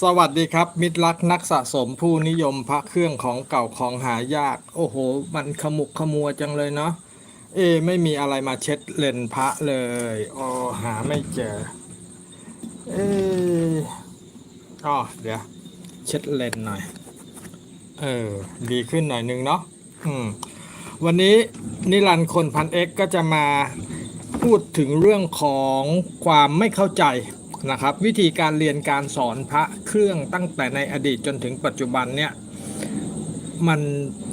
สวัสดีครับ มิตรรักนักสะสมผู้นิยมพระเครื่องของเก่าของหายาก โอ้โห มันขมุกขมัวจังเลยเนาะเอ ไม่มีอะไรมาเช็ดเลนพระเลยโอ้หาไม่เจอเอออ๋อเดี๋ยว เช็ดเลนหน่อย เออ ดีขึ้นหน่อยนึงเนาะอืม วันนี้นิรันดร์คนพันเอ็กก็จะมาพูดถึงเรื่องของความไม่เข้าใจ นะครับ วิธีการเรียนการสอนพระเครื่องตั้งแต่ในอดีตจนถึงปัจจุบันเนี่ยมัน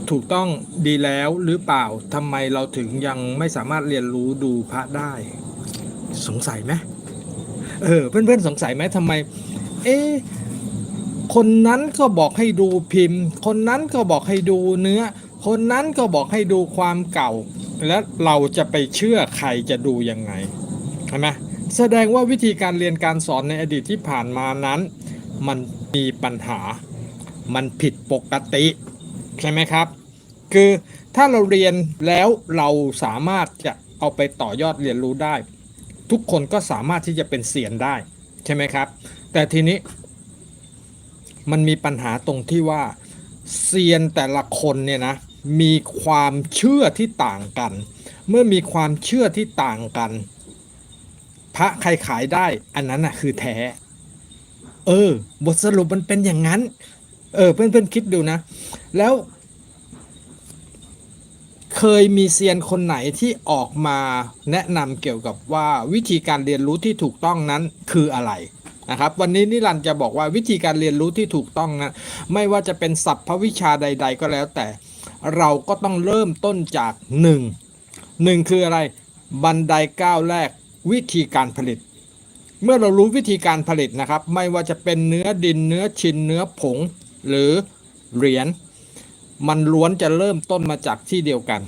ถูกต้องดีแล้วหรือเปล่าทำไมเราถึงยังไม่สามารถเรียนรู้ดูพระได้ สงสัยไหมเออเพื่อนๆสงสัยไหมทำไม เอ๊คนนั้นก็บอกให้ดูพิมพ์ คนนั้นก็บอกให้ดูเนื้อ คนนั้นก็บอกให้ดูความเก่า แล้วเราจะไปเชื่อใครจะดูยังไงใช่ไหม แสดงว่าวิธีการเรียนการสอนในอดีตที่ผ่านมานั้น มันมีปัญหา มันผิดปกติ ใช่ไหมครับ คือถ้าเราเรียนแล้วเราสามารถจะเอาไปต่อยอดเรียนรู้ได้ ทุกคนก็สามารถที่จะเป็นเสียนได้ ใช่ไหมครับ แต่ทีนี้ มันมีปัญหาตรงที่ว่าเซียนแต่ละคนเนี่ยนะมีความเชื่อที่ต่างกัน เมื่อมีความเชื่อที่ต่างกัน พระใครขายได้ อันนั้นน่ะ คือแท้ เออ บทสรุปมันเป็นอย่างนั้น เออ เพื่อนๆคิดดูนะ แล้ว เคยมีเซียนคนไหนที่ออกมาแนะนำเกี่ยวกับว่าวิธีการเรียนรู้ที่ถูกต้องนั้นคืออะไรนะครับวันนี้นิรันดร์จะบอกว่าวิธีการเรียนรู้ที่ถูกต้องนะไม่ว่าจะเป็นศัพท์วิชาใด ๆ ก็แล้วแต่เราก็ต้องเริ่มต้นจาก 1 1 คืออะไร บันไดก้าวแรก วิธีการผลิต เมื่อเรารู้วิธีการผลิตนะครับ ไม่ว่าจะเป็นเนื้อดินเนื้อชินเนื้อผงหรือเหรียญมันล้วนจะเริ่มต้นมาจากที่เดียวกัน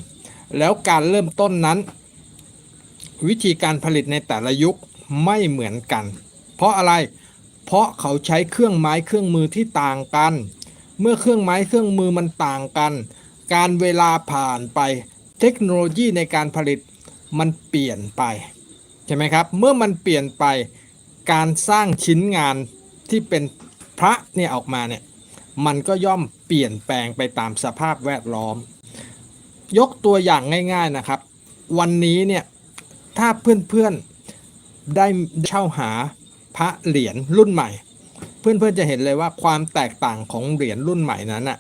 แล้วการเริ่มต้นนั้น วิธีการผลิตในแต่ละยุคไม่เหมือนกัน เพราะอะไรเพราะเขาใช้เครื่องไม้เครื่องมือที่ต่างกัน เมื่อเครื่องไม้เครื่องมือมันต่างกัน การเวลาผ่านไป เทคโนโลยีในการผลิตมันเปลี่ยนไป ใช่ไหมครับ เมื่อมันเปลี่ยนไปการสร้างชิ้นงานที่เป็นพระเนี่ยออกมาเนี่ยมันก็ย่อมเปลี่ยนแปลงไปตามสภาพแวดล้อม ยกตัวอย่างง่าย ๆนะครับ วันนี้เนี่ยถ้าเพื่อนๆได้เช่าหาพระเหรียญรุ่นใหม่ เพื่อนๆจะเห็นเลยว่าความแตกต่างของเหรียญรุ่นใหม่นั้นอะ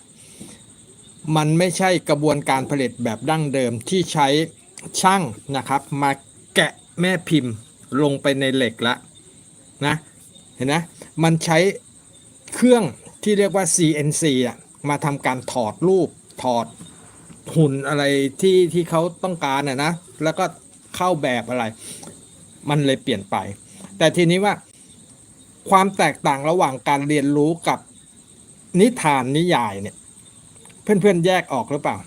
มันไม่ใช่กระบวนการผลิตแบบดั้งเดิมที่ใช้ช่างนะครับ มาแกะ แม่พิมพ์ลงไปในเหล็กละนะเห็นไหมมันใช้เครื่องที่เรียกว่า CNC อะมาทำการถอดรูปถอดหุ่นอะไรที่ที่เขาต้องการน่ะนะแล้วก็เข้าแบบอะไร มันเลยเปลี่ยนไป แต่ทีนี้ว่าความแตกต่างระหว่างการเรียนรู้กับนิทานนิยายเนี่ยเพื่อนๆแยกออกหรือเปล่า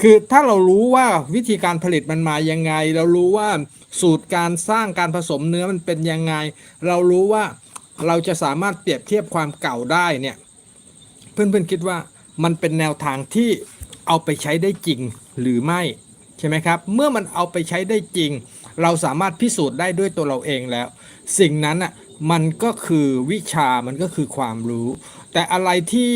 คือถ้าเรารู้ว่าวิธีการผลิตมันมายังไง เรารู้ว่า สูตรการสร้างการผสมเนื้อมันเป็นยังไง เรารู้ว่าเราจะสามารถเปรียบเทียบความเก่าได้เนี่ยเพื่อนๆคิดว่ามันเป็นแนวทางที่เอาไปใช้ได้จริงหรือไม่ใช่ไหมครับ เมื่อมันเอาไปใช้ได้จริง เราสามารถพิสูจน์ได้ด้วยตัวเราเองแล้ว สิ่งนั้นอะมันก็คือวิชามันก็คือความรู้ แต่อะไรที่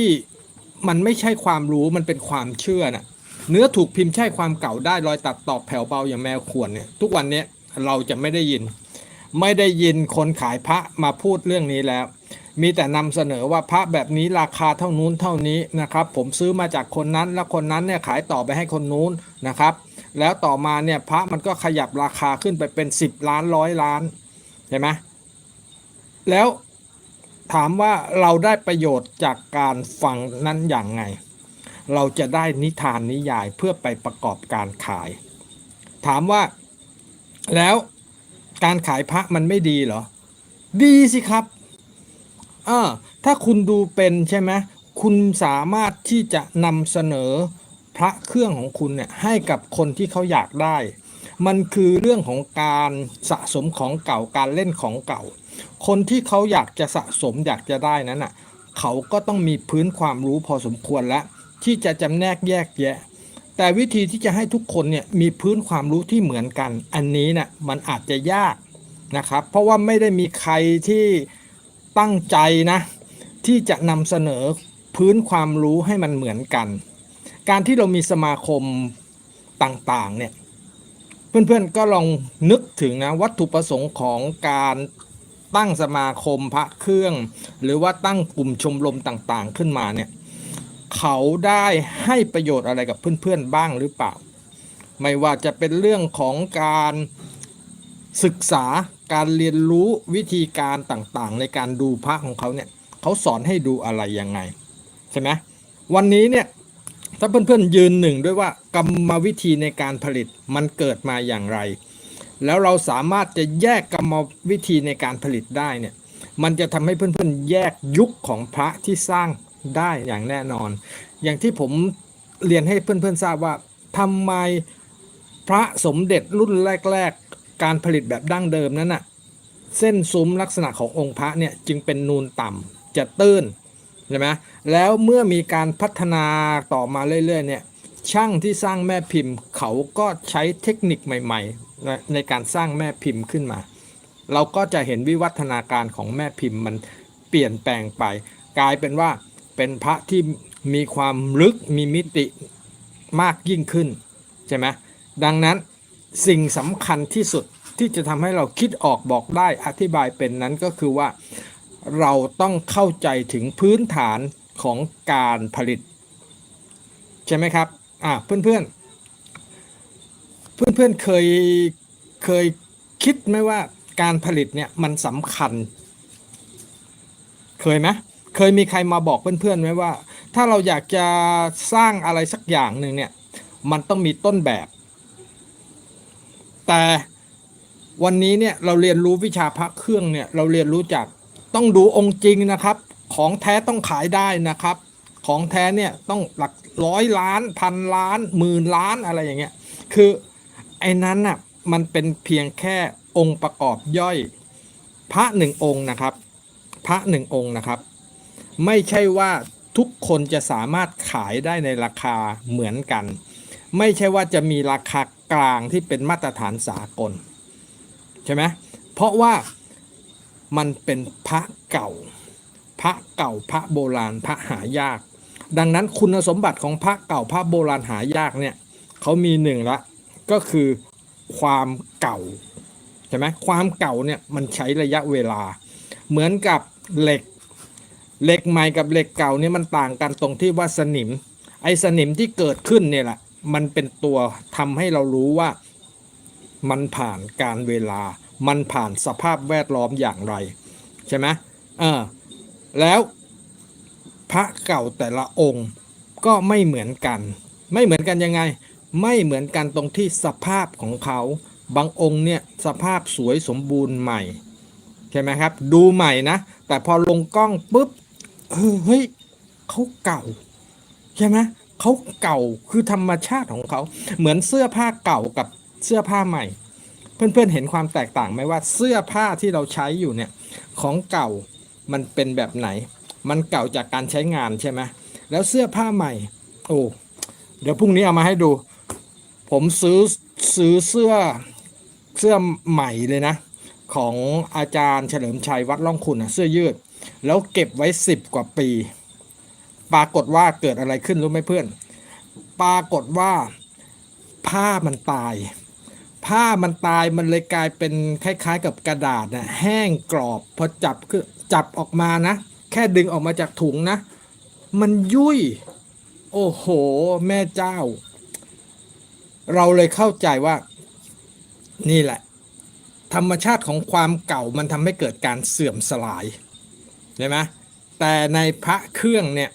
มันไม่ใช่ความรู้มันเป็นความเชื่อน่ะเนื้อถูกพิมพ์ใช่ความเก่าได้รอยตัดตอบแผ่วเบาอย่างแมวขวนเนี่ยทุกวันเนี้ย เราจะไม่ได้ยิน ไม่ได้ยินคนขายพระมาพูดเรื่องนี้แล้ว มีแต่นำเสนอว่าพระแบบนี้ราคาเท่านู้นเท่านี้นะครับ ผมซื้อมาจากคนนั้นแล้วคนนั้นเนี่ยขายต่อไปให้คนนู้นนะครับ แล้วต่อมาเนี่ยพระมันก็ขยับราคาขึ้นไปเป็น 10 ล้านร้อยล้านเห็นไหมแล้วถามว่าเราได้ประโยชน์จากการฟังนั้นอย่างไง เราจะได้นิทานนิยายเพื่อไปประกอบการขาย ถามว่า แล้วการขายพระมันไม่ดีเหรอ ดีสิครับอ่าถ้าคุณดูเป็นใช่ไหมคุณสามารถที่จะนำเสนอพระเครื่องของคุณเนี่ยให้กับคนที่เขาอยากได้ มันคือเรื่องของการสะสมของเก่าการเล่นของเก่า คนที่เขาอยากจะสะสมอยากจะได้นั้นอะเขาก็ต้องมีพื้นความรู้พอสมควรแล้วที่จะจำแนกแยกแยะ แต่วิธีที่จะให้ทุกคนเนี่ยมีพื้นความรู้ที่เหมือนกัน อันนี้เนี่ยมันอาจจะยากนะครับ เพราะว่าไม่ได้มีใครที่ตั้งใจนะที่จะนำเสนอพื้นความรู้ให้มันเหมือนกัน การที่เรามีสมาคมต่างๆเนี่ยเพื่อนๆก็ลองนึกถึงนะวัตถุประสงค์ของการตั้งสมาคมพระเครื่อง หรือว่าตั้งกลุ่มชมรมต่างๆขึ้นมาเนี่ย เขาได้ให้ประโยชน์อะไรกับเพื่อนๆบ้างหรือเปล่า ไม่ว่าจะเป็นเรื่องของการศึกษาการเรียนรู้วิธีการต่างๆ ในการดูพระของเขาเนี่ยเขาสอนให้ดูอะไรยังไงใช่ไหมวันนี้เนี่ยถ้าเพื่อนๆยืนหนึ่งด้วยว่ากรรมวิธีในการผลิตมันเกิดมาอย่างไร แล้วเราสามารถจะแยกกรรมวิธีในการผลิตได้เนี่ยมันจะทำให้เพื่อนๆแยกยุคของพระที่สร้าง ได้อย่างแน่นอน อย่างที่ผมเรียนให้เพื่อนๆทราบว่าทำไมพระสมเด็จรุ่นแรก ๆ การผลิตแบบดั้งเดิมนั้นน่ะเส้นซุ้มลักษณะขององค์พระเนี่ยจึงเป็นนูนต่ำจะตื้นใช่ไหมแล้วเมื่อมีการพัฒนาต่อมาเรื่อยๆเนี่ยช่างที่สร้างแม่พิมพ์ เขาก็ใช้เทคนิคใหม่ๆ ในในการสร้างแม่พิมพ์ขึ้นมา เราก็จะเห็นวิวัฒนาการของแม่พิมพ์มันเปลี่ยนแปลงไป กลายเป็นว่า เป็นพระที่มีความลึกมีมิติมากยิ่งขึ้นใช่ไหมดังนั้นสิ่งสำคัญที่สุดที่จะทำให้เราคิดออกบอกได้อธิบายเป็นนั้นก็คือว่าเราต้องเข้าใจถึงพื้นฐานของการผลิต ใช่ไหมครับอ่าเพื่อนเพื่อนเพื่อนเพื่อนเคยเคยคิดไหมว่าการผลิตเนี่ยมันสำคัญ เคยไหม เคยมีใครมาบอกเพื่อนๆไหมว่า ถ้าเราอยากจะสร้างอะไรสักอย่างหนึ่งเนี่ย มันต้องมีต้นแบบ แต่วันนี้เนี่ยเราเรียนรู้วิชาพระเครื่องเนี่ย เราเรียนรู้จากต้องดูองค์จริงนะครับ ของแท้ต้องขายได้นะครับ ของแท้เนี่ยต้องหลักร้อยล้านพันล้านหมื่นล้านอะไรอย่างเงี้ย คือไอ้นั้นน่ะมันเป็นเพียงแค่องค์ประกอบย่อย พระหนึ่งองค์นะครับ พระหนึ่งองค์นะครับ ไม่ใช่ว่าทุกคนจะสามารถขายได้ในราคาเหมือนกัน ไม่ใช่ว่าจะมีราคากลางที่เป็นมาตรฐานสากล ใช่ไหมเพราะว่ามันเป็นพระเก่า พระเก่าพระโบราณพระหายาก ดังนั้นคุณสมบัติของพระเก่าพระโบราณหายากเนี่ยเขามีหนึ่งละก็คือความเก่าใช่ไหมความเก่าเนี่ยมันใช้ระยะเวลา เหมือนกับเหล็ก เหล็กใหม่กับเหล็กเก่าเนี่ยมันต่างกันตรงที่ว่าสนิม ไอ้สนิมที่เกิดขึ้นเนี่ยแหละมันเป็นตัวทำให้เรารู้ว่ามันผ่านการเวลา มันผ่านสภาพแวดล้อมอย่างไร ใช่ไหมเออแล้วพระเก่าแต่ละองค์ก็ไม่เหมือนกัน ไม่เหมือนกันยังไง ไม่เหมือนกันตรงที่สภาพของเขา บางองค์เนี่ยสภาพสวยสมบูรณ์ใหม่ ใช่ไหมครับ ดูใหม่นะ แต่พอลงกล้องปุ๊บ เออเฮ้ยเขาเก่า ใช่ไหมเขาเก่าคือธรรมชาติของเขา เหมือนเสื้อผ้าเก่ากับเสื้อผ้าใหม่ เพื่อนๆเห็นความแตกต่างไหมว่าเสื้อผ้าที่เราใช้อยู่เนี่ย ของเก่ามันเป็นแบบไหน มันเก่าจากการใช้งานใช่ไหมแล้วเสื้อผ้าใหม่ โอ้เดี๋ยวพรุ่งนี้เอามาให้ดู ผมซื้อซื้อเสื้อเสื้อใหม่เลยนะ ของอาจารย์เฉลิมชัยวัดล่องคุณนะเสื้อยืด แล้วเก็บไว้สิบกว่าปี ปรากฏว่าเกิดอะไรขึ้นรู้ไหมเพื่อน ปรากฏว่าผ้ามันตาย ผ้ามันตายมันเลยกลายเป็นคล้ายๆ กับกระดาษนะแห้งกรอบพอจับคือจับออกมานะ แค่ดึงออกมาจากถุงนะ มันยุ่ย โอ้โห แม่เจ้า เราเลยเข้าใจว่า นี่แหละ ธรรมชาติของความเก่ามันทำให้เกิดการเสื่อมสลาย ช่ไหมแต่ในพระเครื่องเนี่ย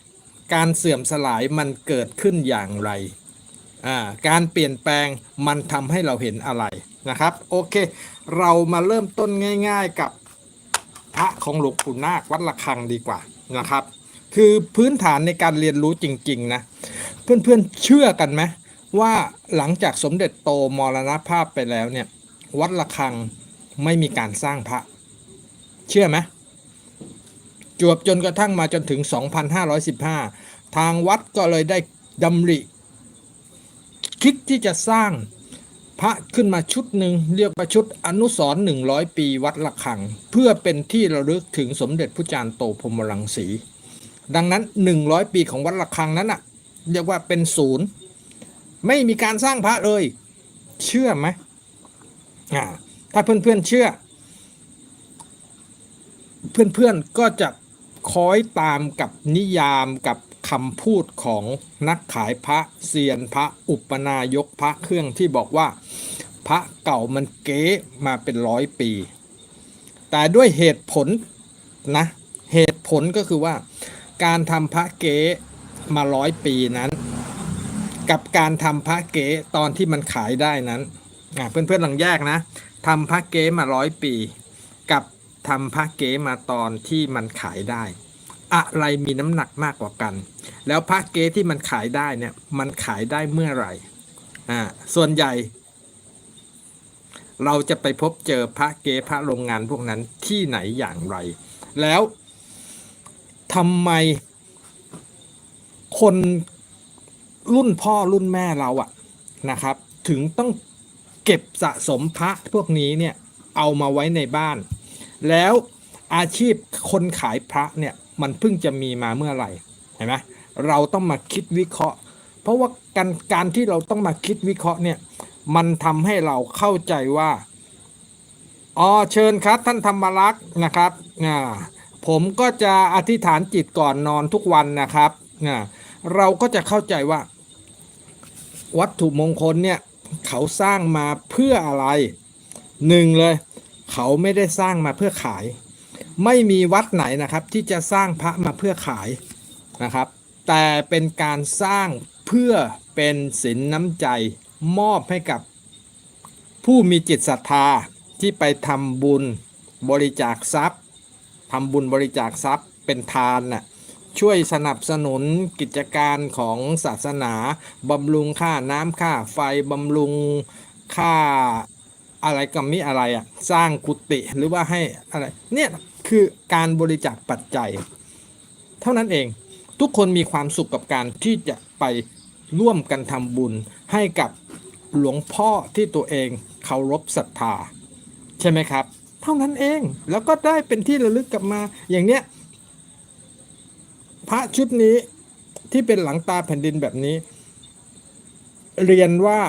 การเสื่อมสลายมันเกิดขึ้นอย่างไรอ่าการเปลี่ยนแปลงมันทำให้เราเห็นอะไรนะครับ โอเค เรามาเริ่มต้นง่าย ๆกับพระของหลวงปู่นาควัดระฆังดีกว่านะครับ คือพื้นฐานในการเรียนรู้จริง ๆ นะ เพื่อนๆเชื่อกันไหมว่าหลังจากสมเด็จโตมรณภาพไปแล้วเนี่ย วัดระฆังไม่มีการสร้างพระ เชื่อไหม จวบจนกระทั่งมาจนถึง 2515 ทางวัดก็เลยได้ดำริ คิดที่จะสร้างพระขึ้นมาชุดหนึ่งเรียกว่าชุดอนุสรณ์100 ปีวัดระฆัง เพื่อเป็นที่ระลึกถึงสมเด็จพระจารย์โตพรมรังสี ดังนั้น 100 ปีของวัดระฆังนั้นอะเรียกว่าเป็นศูนย์ ไม่มีการสร้างพระเลย เชื่อไหมอ่าถ้าเพื่อนๆเชื่อ เพื่อนๆก็จะ คอยตามกับนิยามกับคำพูดของนักขายพระเซียนพระอุปนายกพระเครื่องที่บอกว่า พระเก่ามันเก๊มาเป็นร้อยปี แต่ด้วยเหตุผลนะเหตุผลก็คือว่า การทำพระเก๊มาร้อยปีนั้น กับการทำพระเก๊ตอนที่มันขายได้นั้นเพื่อนๆลองแยกนะทำพระเก๊มาร้อยปี กับ ทำพระเก๊มาตอนที่มันขายได้ อะไรมีน้ำหนักมากกว่ากัน แล้วพระเก๊ที่มันขายได้เนี่ยมันขายได้เมื่อไหร่อ่าส่วนใหญ่ เราจะไปพบเจอพระเก๊พระโรงงานพวกนั้นที่ไหนอย่างไร แล้วทำไมคนรุ่นพ่อรุ่นแม่เราอะนะครับ ถึงต้องเก็บสะสมพระพวกนี้เนี่ยเอามาไว้ในบ้าน แล้วอาชีพคนขายพระเนี่ยมันเพิ่งจะมีมาเมื่อไหร่เห็นไหมเราต้องมาคิดวิเคราะห์ เพราะว่าการการที่เราต้องมาคิดวิเคราะห์เนี่ยมันทำให้เราเข้าใจว่าอ๋อเชิญครับท่านธรรมรักษ์นะครับอ่าผมก็จะอธิษฐานจิตก่อนนอนทุกวันนะครับอ่าเราก็จะเข้าใจว่า วัตถุมงคลเนี่ยเขาสร้างมาเพื่ออะไรหนึ่งเลย เขาไม่ได้สร้างมาเพื่อขาย ไม่มีวัดไหนนะครับที่จะสร้างพระมาเพื่อขายนะครับ แต่เป็นการสร้างเพื่อเป็นสินน้ำใจมอบให้กับผู้มีจิตศรัทธาที่ไปทำบุญบริจาคทรัพย์ทำบุญบริจาคทรัพย์เป็นทานน่ะช่วยสนับสนุนกิจการของศาสนาบำรุงค่าน้ำค่าไฟบำรุงค่า อะไรก็มีอะไรอะสร้างกุฏิหรือว่าให้อะไรเนี่ยคือการบริจาคปัจจัย เท่านั้นเองทุกคนมีความสุขกับการที่จะไปร่วมกันทำบุญให้กับหลวงพ่อที่ตัวเองเคารพศรัทธา ใช่ไหมครับ เท่านั้นเองแล้วก็ได้เป็นที่ระลึกกลับมาอย่างเนี้ยพระชุดนี้ที่เป็นหลังตาแผ่นดินแบบนี้ เรียนว่า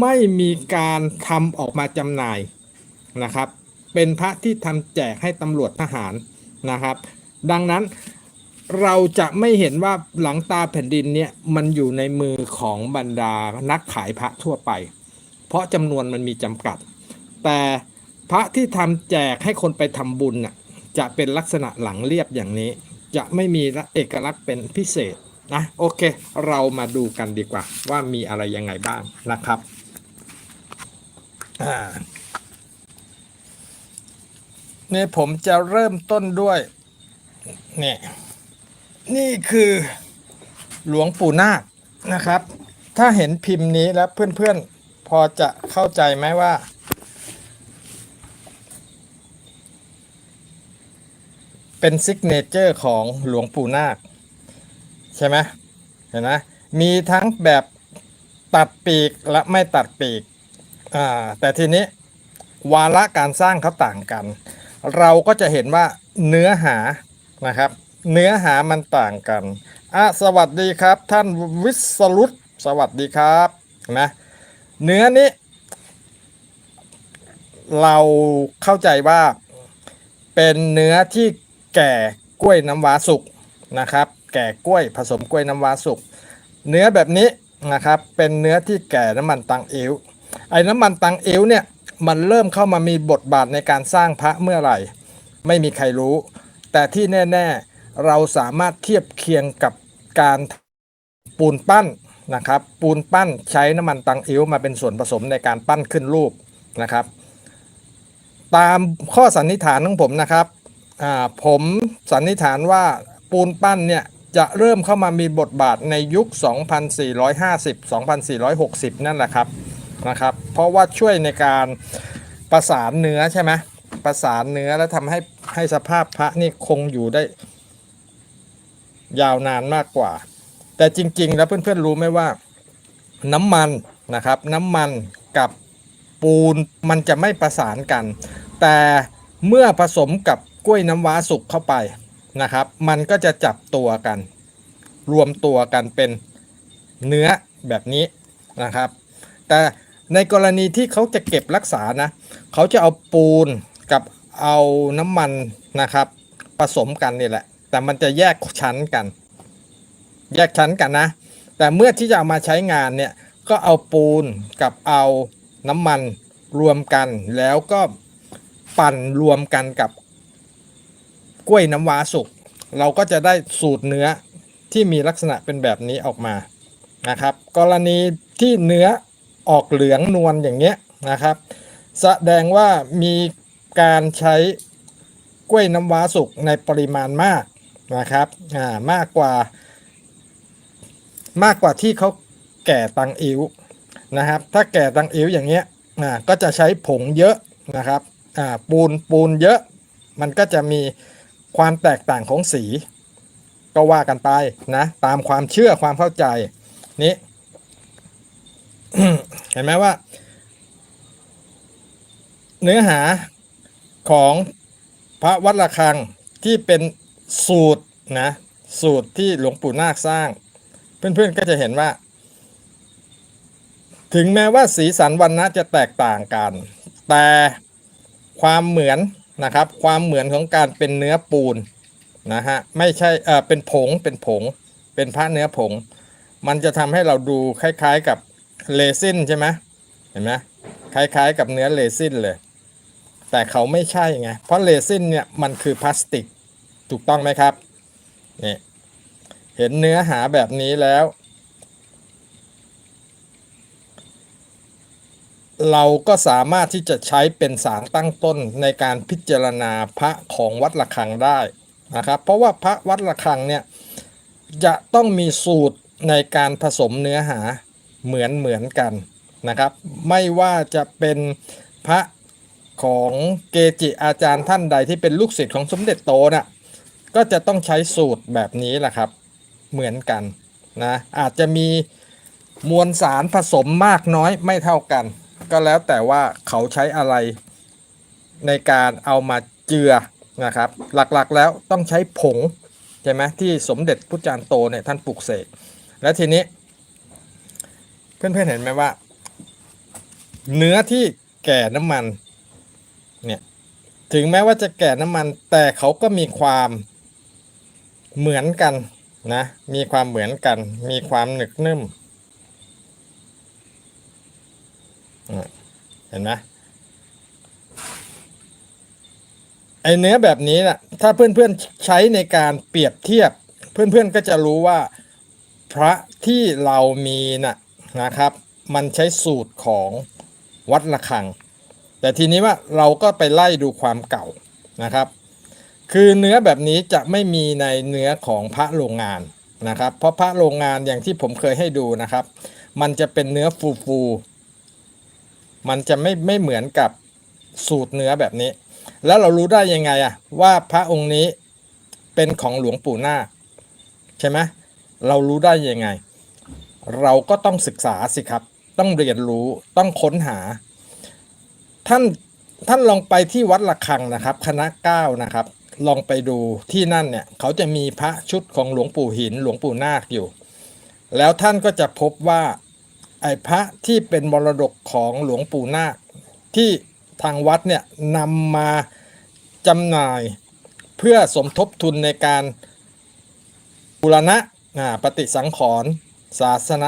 ไม่มีการทำออกมาจำหน่ายนะครับ เป็นพระที่ทำแจกให้ตำรวจทหารนะครับ ดังนั้นเราจะไม่เห็นว่าหลังตาแผ่นดินเนี่ยมันอยู่ในมือของบรรดานักขายพระทั่วไป เพราะจำนวนมันมีจำกัด แต่พระที่ทำแจกให้คนไปทำบุญน่ะจะเป็นลักษณะหลังเรียบอย่างนี้ จะไม่มีเอกลักษณ์เป็นพิเศษ นะโอเค เรามาดูกันดีกว่า ว่ามีอะไรยังไงบ้างนะครับเนี่ยผมจะเริ่มต้นด้วยเนี่ยนี่คือหลวงปู่นาคนะครับ ถ้าเห็นพิมพ์นี้แล้วเพื่อนๆ พอจะเข้าใจไหมว่าเป็นซิกเนเจอร์ของหลวงปู่นาค ใช่ไหมเห็นไหมมีทั้งแบบตัดปีกและไม่ตัดปีกอ่าแต่ทีนี้วาระการสร้างเขาต่างกัน เราก็จะเห็นว่าเนื้อหานะครับ เนื้อหามันต่างกันอะสวัสดีครับ ท่านวิศรุตสวัสดีครับนะเนื้อนี้ เราเข้าใจว่าเป็นเนื้อที่แก่กล้วยน้ำว้าสุกนะครับ แก่กล้วยผสมกล้วยน้ำว้าสุก เนื้อแบบนี้นะครับเป็นเนื้อที่แก่น้ำมันตังเอวไอ้น้ำมันตังเอวเนี่ยมันเริ่มเข้ามามีบทบาทในการสร้างพระเมื่อไหร่ ไม่มีใครรู้ แต่ที่แน่ ๆ เราสามารถเทียบเคียงกับการปูนปั้นนะครับปูนปั้นใช้น้ำมันตังเอวมาเป็นส่วนผสมในการปั้นขึ้นรูปนะครับ ตามข้อสันนิษฐานของผมนะครับผมสันนิษฐานว่าปูนปั้นเนี่ย จะเริ่มเข้ามามีบทบาทในยุค 2450-2460 นั่นแหละครับนะครับ เพราะว่าช่วยในการประสานเนื้อใช่ไหมประสานเนื้อแล้วทำให้ให้สภาพพระนี่คงอยู่ได้ ยาวนานมากกว่า แต่จริง ๆ แล้วเพื่อนๆรู้ไหมว่าน้ำมันนะครับ น้ำมันกับปูนมันจะไม่ประสานกัน แต่เมื่อผสมกับกล้วยน้ำว้าสุกเข้าไป นะครับ มันก็จะจับตัวกัน รวมตัวกันเป็นเนื้อแบบนี้นะครับ แต่ในกรณีที่เขาจะเก็บรักษานะเขาจะเอาปูนกับเอาน้ำมันนะครับ ผสมกันนี่แหละ แต่มันจะแยกชั้นกัน แยกชั้นกันนะ แต่เมื่อที่จะเอามาใช้งานเนี่ยก็เอาปูนกับเอาน้ำมันรวมกัน แล้วก็ปั่นรวมกันกับ กล้วยน้ำว้าสุก เราก็จะได้สูตรเนื้อที่มีลักษณะเป็นแบบนี้ออกมานะครับ กรณีที่เนื้อออกเหลืองนวลอย่างเงี้ยนะครับ แสดงว่ามีการใช้กล้วยน้ำว้าสุกในปริมาณมากนะครับอ่ามากกว่ามากกว่าที่เขาแก่ตังอิ๋วนะครับ ถ้าแก่ตังอิ๋วอย่างเงี้ยอ่าก็จะใช้ผงเยอะนะครับอ่าปูนปูนเยอะ มันก็จะมี ความแตกต่างของสี ก็ว่ากันไปนะ ตามความเชื่อความเข้าใจนี้เห็นไหมว่า เนื้อหาของพระวัดระฆังที่เป็นสูตรนะ สูตรที่หลวงปู่นาคสร้าง เพื่อนๆก็จะเห็นว่า ถึงแม้ว่าสีสันวันนะจะแตกต่างกัน แต่ความเหมือน นะครับ ความเหมือนของการเป็นเนื้อปูนนะฮะไม่ใช่เออเป็นผงเป็นผง เป็นพระเนื้อผง มันจะทำให้เราดูคล้ายๆกับเลซินใช่ไหมเห็นไหมคล้ายๆกับเนื้อเลซินเลย แต่เขาไม่ใช่ไงเพราะเลซินเนี่ยมันคือพลาสติกถูกต้องไหมครับนี่เห็นเนื้อหาแบบนี้แล้ว เราก็สามารถที่จะใช้เป็นสารตั้งต้นในการพิจารณาพระของวัดระฆังได้นะครับ เพราะว่าพระวัดระฆังเนี่ยจะต้องมีสูตรในการผสมเนื้อหาเหมือนเหมือนกันนะครับ ไม่ว่าจะเป็นพระของเกจิอาจารย์ท่านใดที่เป็นลูกศิษย์ของสมเด็จโตน่ะก็จะต้องใช้สูตรแบบนี้แหละครับ เหมือนกันนะอาจจะมีมวลสารผสมมากน้อยไม่เท่ากัน ก็แล้วแต่ว่าเขาใช้อะไรในการเอามาเจือนะครับ หลักๆแล้วต้องใช้ผงใช่ไหมที่สมเด็จพุทธจารย์โตเนี่ยท่านปลุกเสกและทีนี้ เพื่อนๆเห็นไหมว่า เนื้อที่แก่น้ำมันเนี่ยถึงแม้ว่าจะแก่น้ำมัน แต่เขาก็มีความเหมือนกันนะ มีความเหมือนกัน มีความหนึกนุ่มอะ เห็นไหมไอเนื้อแบบนี้นะถ้าเพื่อนๆใช้ในการเปรียบเทียบ เพื่อนๆก็จะรู้ว่าพระที่เรามีนะนะครับ มันใช้สูตรของวัดระฆัง แต่ทีนี้ว่าเราก็ไปไล่ดูความเก่านะครับ คือเนื้อแบบนี้จะไม่มีในเนื้อของพระโรงงานนะครับ เพราะพระโรงงานอย่างที่ผมเคยให้ดูนะครับ มันจะเป็นเนื้อฟูฟู มันจะไม่ไม่เหมือนกับสูตรเนื้อแบบนี้ แล้วเรารู้ได้ยังไงอะว่าพระองค์นี้เป็นของหลวงปู่นาใช่ไหมเรารู้ได้ยังไง เราก็ต้องศึกษาสิครับ ต้องเรียนรู้ต้องค้นหา ท่านท่านลองไปที่วัดระฆังนะครับ คณะเก้านะครับ ลองไปดูที่นั่นเนี่ยเขาจะมีพระชุดของหลวงปู่หินหลวงปู่นาคอยู่ แล้วท่านก็จะพบว่า ไอ้พระที่เป็นมรดกของหลวงปู่นาคที่ทางวัดเนี่ยนำมาจำหน่ายเพื่อสมทบทุนในการบูรณะปฏิสังขรณ์ศาสน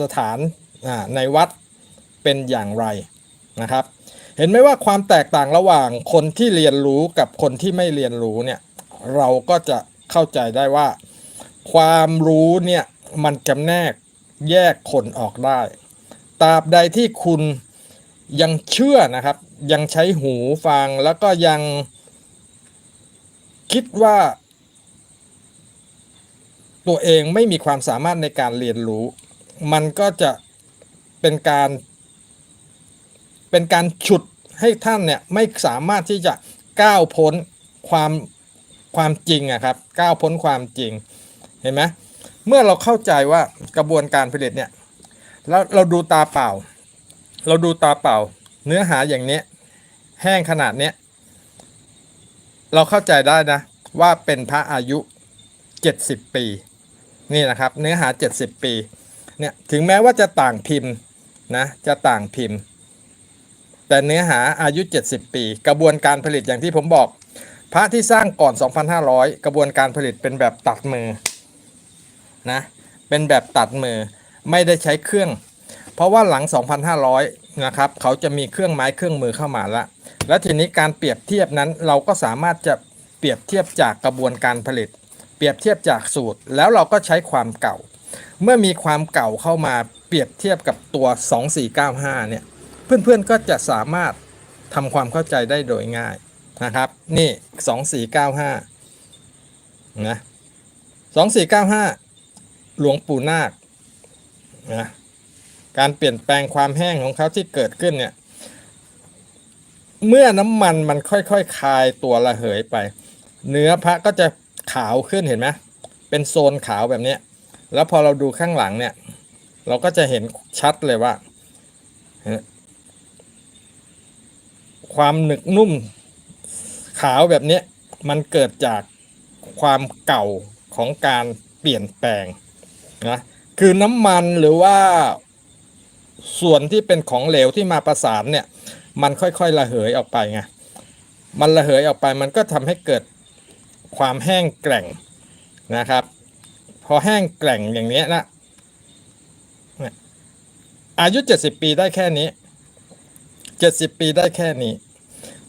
สถานในวัดเป็นอย่างไรนะครับ เห็นไหมว่าความแตกต่างระหว่างคนที่เรียนรู้กับคนที่ไม่เรียนรู้เนี่ยเราก็จะเข้าใจได้ว่า ความรู้เนี่ยมันจำแนก แยกคนออกได้ ตราบใดที่คุณยังเชื่อนะครับ ยังใช้หูฟังแล้วก็ยังคิดว่า ตัวเองไม่มีความสามารถในการเรียนรู้ มันก็จะเป็นการ เป็นการฉุดให้ท่านเนี่ยไม่สามารถที่จะก้าวพ้นความความจริงอะครับ ก้าวพ้นความจริงเห็นไหม เมื่อเราเข้าใจว่ากระบวนการผลิตเนี่ยแล้วเราดูตาเปล่า เราดูตาเปล่า เนื้อหาอย่างนี้ แห้งขนาดเนี้ยเราเข้าใจได้นะ ว่าเป็นพระอายุ 70 ปี นี่นะครับ เนื้อหา 70 ปีเนี่ยถึงแม้ว่าจะต่างพิมพ์นะจะต่างพิมพ์ แต่เนื้อหาอายุ 70 ปี กระบวนการผลิตอย่างที่ผมบอก พระที่สร้างก่อน 2,500 กระบวนการผลิตเป็นแบบตัดมือ นะเป็นแบบตัดมือไม่ได้ใช้เครื่อง เพราะว่าหลัง 2,500 นะครับ เขาจะมีเครื่องไม้เครื่องมือเข้ามาแล้วแล้วทีนี้การเปรียบเทียบนั้นเราก็สามารถจะเปรียบเทียบจากกระบวนการผลิต เปรียบเทียบจากสูตร แล้วเราก็ใช้ความเก่า เมื่อมีความเก่าเข้ามาเปรียบเทียบกับตัว 2495 เนี่ย เพื่อนๆก็จะสามารถทำความเข้าใจได้โดยง่ายนะครับ นี่ 2495 นะ 2495 หลวงปู่นาคนะการเปลี่ยนแปลงความแห้งของเขาที่เกิดขึ้นเนี่ย เมื่อน้ำมันมันค่อยๆคคลายตัวระเหยไป เนื้อพระก็จะขาวขึ้นเห็นไหมเป็นโซนขาวแบบนี้แล้วพอเราดูข้างหลังเนี่ย เราก็จะเห็นชัดเลยว่า ความหนึกนุ่มขาวแบบนี้มันเกิดจากความเก่าของการเปลี่ยนแปลง นะคือน้ำมันหรือว่าส่วนที่เป็นของเหลวที่มาประสานเนี่ย มันค่อยๆระเหยออกไปไงมันระเหยออกไปมันก็ทำให้เกิดความแห้งแกร่งนะครับ พอแห้งแกร่งอย่างนี้นะอายุ 70 ปีได้แค่นี้ 70 ปีได้แค่นี้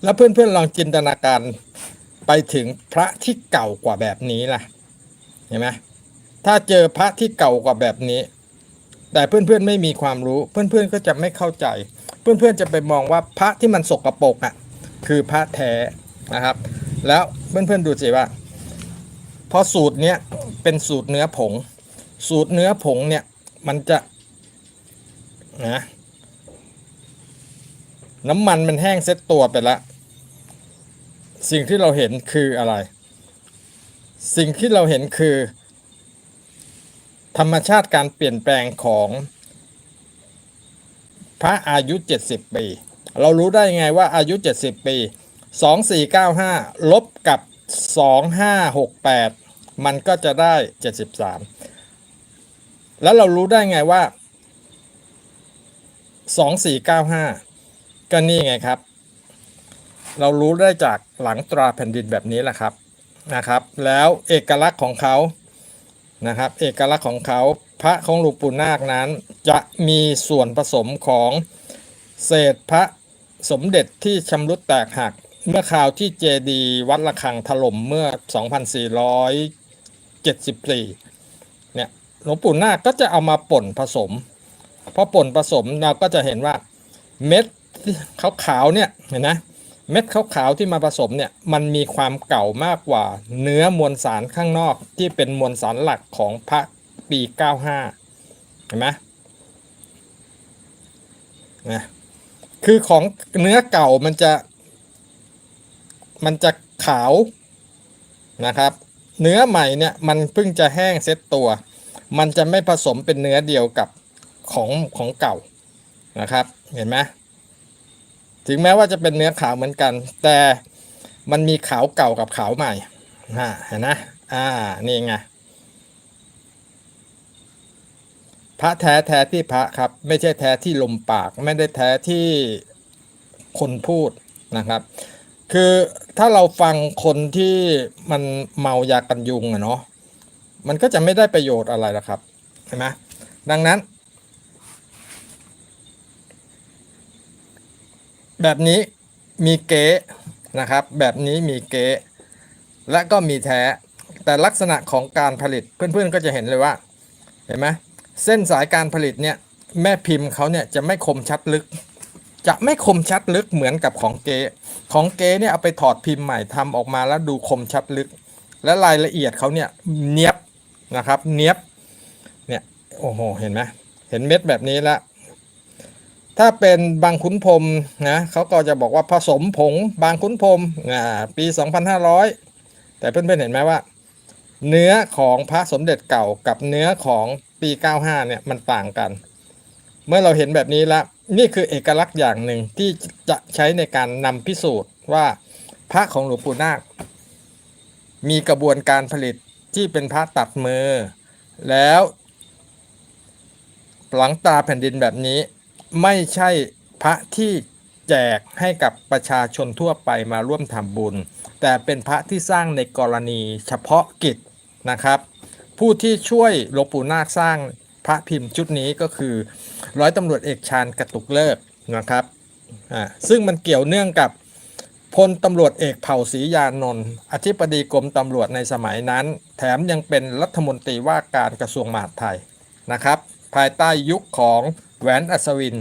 แล้วเพื่อนๆลองจินตนาการไปถึงพระที่เก่ากว่าแบบนี้ล่ะ เห็นไหม ถ้าเจอพระที่เก่ากว่าแบบนี้ แต่เพื่อนๆไม่มีความรู้ เพื่อนๆก็จะไม่เข้าใจ เพื่อนๆจะไปมองว่าพระที่มันสกรปรกอะ คือพระแท้นะครับ แล้วเพื่อนๆดูสิว่า พอสูตรเนี้ยเป็นสูตรเนื้อผง สูตรเนื้อผงเนี่ยมันจะนะน้ำมันมันแห้งเซ็ตตัวไปแล้วสิ่งที่เราเห็นคืออะไร สิ่งที่เราเห็นคือ ธรรมชาติการเปลี่ยนแปลงของพระอายุ 70 ปี เรารู้ได้ไงว่าอายุ 70 ปี 2495 ลบกับ 2568 มันก็จะได้ 73 แล้วเรารู้ได้ไงว่า 2495 ก็นี่ไงครับ เรารู้ได้จากหลังตราแผ่นดินแบบนี้แหละครับนะครับ แล้วเอกลักษณ์ของเขา นะครับ เอกลักษณ์ของเขาพระของหลวงปู่นาคนั้น จะมีส่วนผสมของเศษพระสมเด็จที่ชำรุดแตกหัก เมื่อข่าวที่เจดีวัดระฆังถล่มเมื่อ 2474 เนี่ยหลวงปู่นาคก็จะเอามาป่นผสมพอป่นผสมเราก็จะเห็นว่าเม็ดขาวๆเนี่ยเห็นนะ เม็ดขาวๆที่มาผสมเนี่ยมันมีความเก่ามากกว่า เนื้อมวลสารข้างนอกที่เป็นมวลสารหลักของพระปี 95 เห็นไหมนะคือของเนื้อเก่ามันจะมันจะขาวนะครับ เนื้อใหม่เนี่ยมันเพิ่งจะแห้งเซ็ตตัว มันจะไม่ผสมเป็นเนื้อเดียวกับของของเก่านะครับ เห็นไหม ถึงแม้ว่าจะเป็นเนื้อขาวเหมือนกัน แต่มันมีขาวเก่ากับขาวใหม่ฮะเห็นนะอ่านี่ไงพระแท้แท้ที่พระครับ ไม่ใช่แท้ที่ลมปาก ไม่ได้แท้ที่คนพูดนะครับ คือถ้าเราฟังคนที่มันเมายากันยุงอะเนาะมันก็จะไม่ได้ประโยชน์อะไรละครับเห็นไหมดังนั้น แบบนี้มีเก๊นะครับ แบบนี้มีเก๊และก็มีแท้ แต่ลักษณะของการผลิตเพื่อนๆก็จะเห็นเลยว่า เห็นไหมเส้นสายการผลิตเนี่ยแม่พิมพ์เขาเนี่ยจะไม่คมชัดลึก จะไม่คมชัดลึกเหมือนกับของเก๊ของเก๊เนี่ยเอาไปถอดพิมพ์ใหม่ทำออกมาแล้วดูคมชัดลึก และรายละเอียดเขาเนี่ยเนียบนะครับ เนียบเนี่ยโอ้โหเห็นไหมเห็นเม็ดแบบนี้แล้ว ถ้าเป็นบางขุนพรมนะเขาก็จะบอกว่าผสมผงบางขุนพรมอ่าปี 2500 แต่เพื่อนๆเห็นไหมว่า เนื้อของพระสมเด็จเก่ากับเนื้อของปี 95 เนี่ยมันต่างกัน เมื่อเราเห็นแบบนี้แล้วนี่คือเอกลักษณ์อย่างหนึ่งที่จะใช้ในการนำพิสูจน์ว่าพระของหลวงปู่นาค มีกระบวนการผลิตที่เป็นพระตัดมือ แล้ว หลังตาแผ่นดินแบบนี้ ไม่ใช่พระที่แจกให้กับประชาชนทั่วไปมาร่วมทำบุญ แต่เป็นพระที่สร้างในกรณีเฉพาะกิจนะครับ ผู้ที่ช่วยหลวงปู่นาคสร้างพระพิมพ์ชุดนี้ก็คือ ร้อยตำรวจเอกชาญกระตุกเลิกนะครับอ่าซึ่งมันเกี่ยวเนื่องกับพลตำรวจเอกเผ่าศรียานนท์อธิบดีกรมตำรวจในสมัยนั้น แถมยังเป็นรัฐมนตรีว่าการกระทรวงมหาดไทยนะครับ ภายใต้ยุคของ แหวนอัศวิน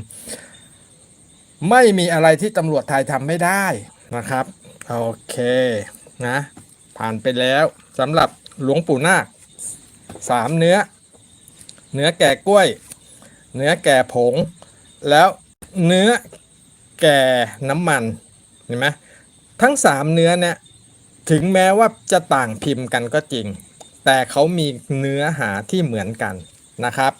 ไม่มีอะไรที่ตำรวจไทยทำไม่ได้นะครับ โอเคนะ ผ่านไปแล้วสำหรับหลวงปู่นาคสามเนื้อ เนื้อแก่กล้วย เนื้อแก่ผง แล้วเนื้อแก่น้ำมันเห็นไหมทั้งสามเนื้อเนี่ยถึงแม้ว่าจะต่างพิมพ์กันก็จริง แต่เขามีเนื้อหาที่เหมือนกันนะครับ